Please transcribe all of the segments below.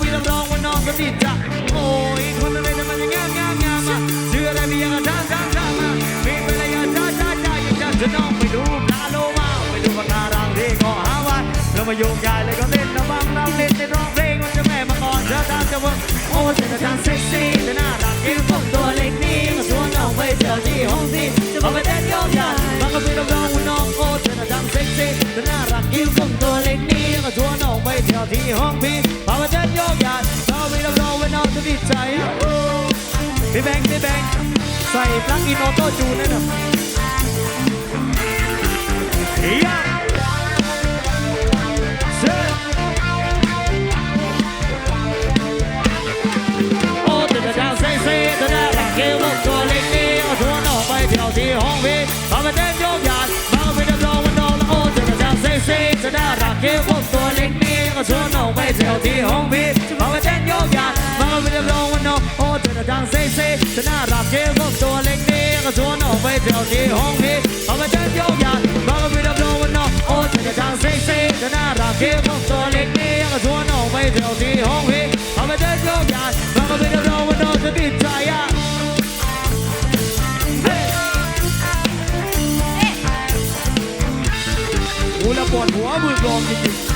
พี่รับรองว่าน้องก็ดีจ้ะโอ้ยคนอะไรทำไมยังงามงามงามอะชื่ออะไรมีอย่างจ้าจ้าจ้ามามีอะไรอย่างจ้าจ้าจ้าอย่างจ้าจะน้องไปดูปลาโลมาไปดูปลาการังที่ก็หาว่าเธอมาโยงยายเลยก็เต้นระวังเราเล่นในร้องเพลงมันจะแม่มาก่อนเธอตามจะว่าโอ้เธอจะทำเซ็กซี่แต่น่ารักยิ่งผมตัวเล็กนี่มาชวนน้องไปเที่ยวที่ห้องที่จะพาไปเต้นโยกยายมันก็เป็นรับรองว่าน้องโอ้เธอจะทำเซ็กซี่แต่น่ารักยิ่งผมตัวเล็กนี่มาชวนน้องไปเที่ยวที่ห้องพี่ ดีใจพี่แบงค์พี่แบงค์ใส่ปลั๊กอินออโต้จูนนั่นน่ะเฮียเชิญโอ้แต่จะดังเซ็กซี่แต่น่ารักเกลกตัวเล็กนี่เอาชวนนองไปเที่ยวที่ห้องพี่พาไปเต้นโยกหยานมาไปรับรองว่าน้องละโอ้แต่จะดังเซ็กซี่แต่น่ารักเกลกตัวเล็กนี่เอาชวนนองไปเที่ยวที่ห้องพี่พ ซ็กซี่แต่น่ารักเกลกตัวเล็กนี่เอาชวนน้องไปเที่ยวที่ห้องพี่พาไปเต้นโยกยานมาไปรับรองว่าน้องโอ้แต่จะดังเซ็กซี่แต่น่ารักเกลกตัวเล็กนี่เอาชวนน้องไปเที่ยวที่ห้องพี่พาไปเต้นโยกยานมาไปรับรองว่าน้องจะติดใจอะกูละปวดหัวมือกลองจริงๆ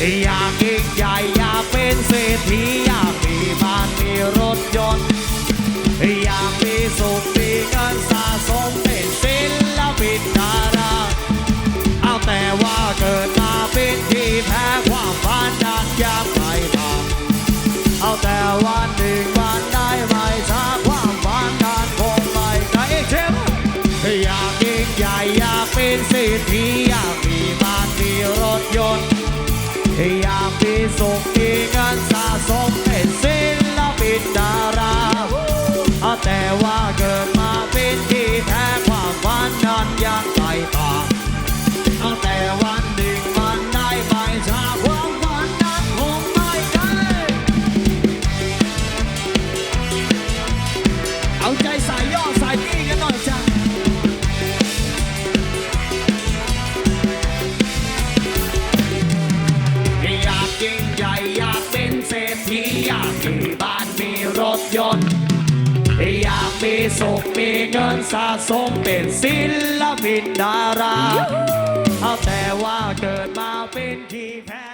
อยากยิ่งใหญ่อยากเป็นเศรษฐีอยากมีบ้านมีรถยนต์อยากมีสุขมีเงินสะสมเป็นศิลปินดาราเอาแต่ว่าเกิดมาเป็นที่แพ้ความฝันนั้นยังไม่มาเอาแต่วันหนึ่งวันได้ไม่ช้าความฝันนั้นคงไม่ไกลเช่มอยากยิ่งใหญ่อยากเป็นเศรษฐี อยากมีสุขมีเงินสะสม มีบ้านมีรถยนต์ อยากมีสุขมีเงินสะสมเป็นศิลปินดารา เอาแต่ว่าเกิดมาเป็นที่แพ้